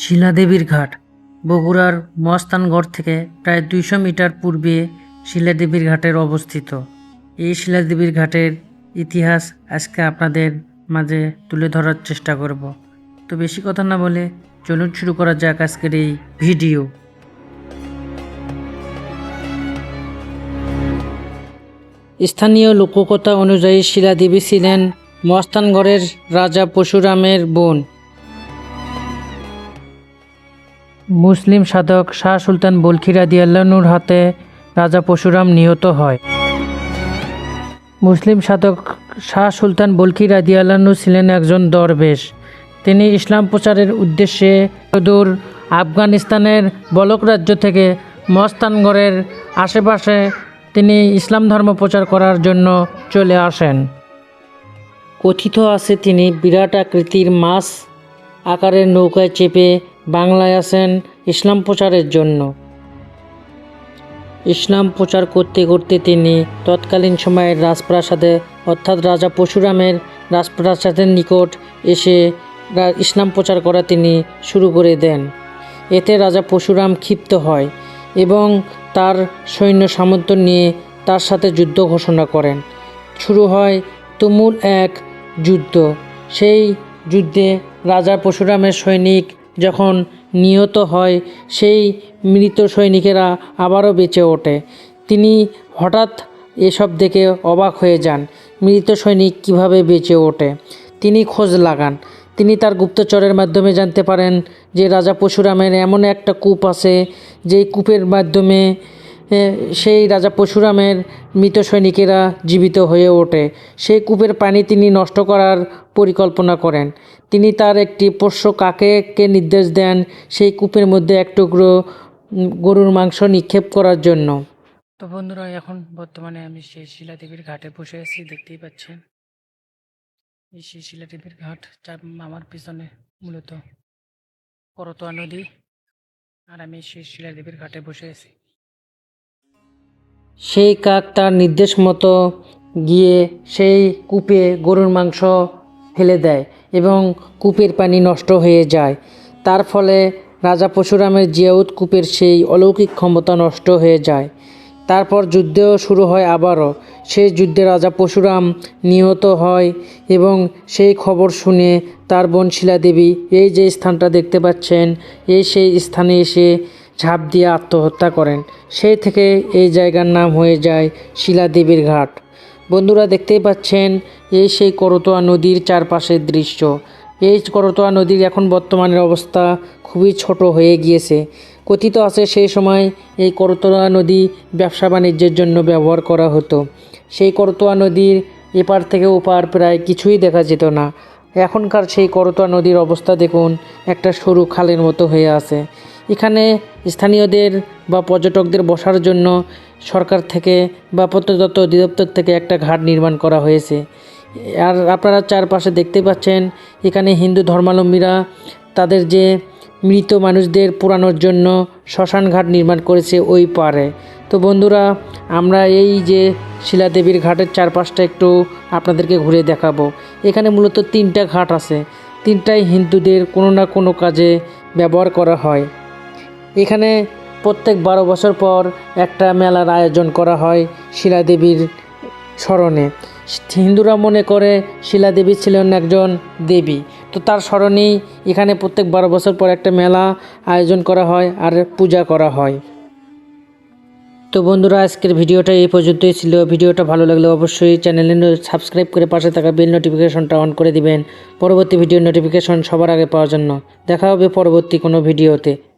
শিলাদেবীর ঘাট। বগুড়ার মস্তানগড় থেকে প্রায় দুইশো মিটার পূর্বে শিলাদেবীর ঘাটের অবস্থিত। এই শিলাদেবীর ঘাটের ইতিহাস আজকে আপনাদের মাঝে তুলে ধরার চেষ্টা করব। তো বেশি কথা না বলে চলুন শুরু করা যাক আজকের এই ভিডিও। স্থানীয় লোককথা অনুযায়ী শিলাদেবী ছিলেন মস্তানগড়ের রাজা পরশুরামের বোন। মুসলিম সাধক শাহ সুলতান বলখিরা দিয়াল্লানুর হাতে রাজা পরশুরাম নিহত হয়। মুসলিম সাধক শাহ সুলতান বলখি রাদিয়াল্লাহু ছিলেন একজন দরবেশ। তিনি ইসলাম প্রচারের উদ্দেশ্যে সুদূর আফগানিস্তানের বলক রাজ্য থেকে মস্তানগড়ের আশেপাশে তিনি ইসলাম ধর্ম প্রচার করার জন্য চলে আসেন। কথিত আছে তিনি বিরাট আকৃতির মাছ আকারের নৌকায় চেপে বাংলায় আসেন ইসলাম প্রচারের জন্য। ইসলাম প্রচার করতে করতে তিনি তৎকালীন সময়ের রাজপ্রাসাদে, অর্থাৎ রাজা পরশুরামের রাজপ্রাসাদের নিকট এসে ইসলাম প্রচার করা তিনি শুরু করে দেন। এতে রাজা পরশুরাম ক্ষিপ্ত হয় এবং তার সৈন্য সামর্থ্য নিয়ে তার সাথে যুদ্ধ ঘোষণা করেন। শুরু হয় তুমুল এক যুদ্ধ। সেই যুদ্ধে রাজা পরশুরামের সৈনিক যখন নিহত হয়, সেই মৃত সৈনিকেরা আবারও বেঁচে ওঠে। তিনি হঠাৎ এসব দেখে অবাক হয়ে যান, মৃত সৈনিক কীভাবে বেঁচে ওঠে। তিনি খোঁজ লাগান। তিনি তার গুপ্তচরের মাধ্যমে জানতে পারেন যে রাজা পশুরামের এমন একটা কূপ আছে, যেই কূপের মাধ্যমে সেই রাজা পরশুরামের মৃত সৈনিকেরা জীবিত হয়ে ওঠে। সেই কূপের পানি তিনি নষ্ট করার পরিকল্পনা করেন। তিনি তার একটি পোষ্য কাকেকে নির্দেশ দেন, সেই কূপের মধ্যে এক টুকরো গরুর মাংস নিক্ষেপ করার জন্য। তো বন্ধুরা, এখন বর্তমানে আমি সেই শিলাদেবীর ঘাটে বসে আছি, দেখতেই পাচ্ছেন। এই সেই শিলাদেবীর ঘাট যার আমার পিছনে মূলত করতোয়া নদী। আর আমি সেই শিলাদেবীর ঘাটে বসে আছি। সেই কাক তার নির্দেশ মতো গিয়ে সেই কূপে গরুর মাংস ফেলে দেয় এবং কূপের পানি নষ্ট হয়ে যায়। তার ফলে রাজা পরশুরামের জিয়াউদ কূপের সেই অলৌকিক ক্ষমতা নষ্ট হয়ে যায়। তারপর যুদ্ধও শুরু হয় আবারও। সেই যুদ্ধে রাজা পরশুরাম নিহত হয় এবং সেই খবর শুনে তার বোন শিলাদেবী এই যে স্থানটা দেখতে পাচ্ছেন, এই সেই স্থানে এসে ঝাঁপ দিয়ে আত্মহত্যা করেন। সেই থেকে এই জায়গার নাম হয়ে যায় শিলাদেবীর ঘাট। বন্ধুরা দেখতেই পাচ্ছেন এই সেই করতোয়া নদীর চারপাশের দৃশ্য। এই করতোয়া নদীর এখন বর্তমানের অবস্থা খুবই ছোট হয়ে গিয়েছে। কথিত আছে সেই সময় এই করতোয়া নদী ব্যবসা বাণিজ্যের জন্য ব্যবহার করা হতো। সেই করতোয়া নদীর এপার থেকে ওপার প্রায় কিছুই দেখা যেত না। এখনকার সেই করতোয়া নদীর অবস্থা দেখুন একটা সরু খালের মতো হয়ে আছে। এখানে স্থানীয়দের বা পর্যটকদের বসার জন্য সরকার থেকে বা প্রত্নতত্ত্ব অধিদপ্তর থেকে একটা ঘাট নির্মাণ করা হয়েছে। আর আপনারা চারপাশে দেখতে পাচ্ছেন, এখানে হিন্দু ধর্মাবলম্বীরা তাদের যে মৃত মানুষদের পোড়ানোর জন্য শ্মশান ঘাট নির্মাণ করেছে ওই পারে। তো বন্ধুরা, আমরা এই যে শিলাদেবীর ঘাটের চারপাশটা একটু আপনাদেরকে ঘুরে দেখাবো। এখানে মূলত তিনটা ঘাট আছে। তিনটাই হিন্দুদের কোনো না কোনো কাজে ব্যবহার করা হয়। এখানে প্রত্যেক বারো বছর পর একটা মেলার আয়োজন করা হয় শিলাদেবীর স্মরণে। হিন্দুরা মনে করে শিলাদেবী ছিলেন একজন দেবী। তো তার স্মরণেই এখানে প্রত্যেক বারো বছর পর একটা মেলা আয়োজন করা হয় আর পূজা করা হয়। তো বন্ধুরা, আজকের ভিডিওটা এই পর্যন্তই ছিল। ভিডিওটা ভালো লাগলে অবশ্যই চ্যানেলে সাবস্ক্রাইব করে পাশে থাকা বেল নোটিফিকেশনটা অন করে দিবেন। পরবর্তী ভিডিও নোটিফিকেশন সবার আগে পাওয়ার জন্য। দেখা হবে পরবর্তী কোনো ভিডিওতে।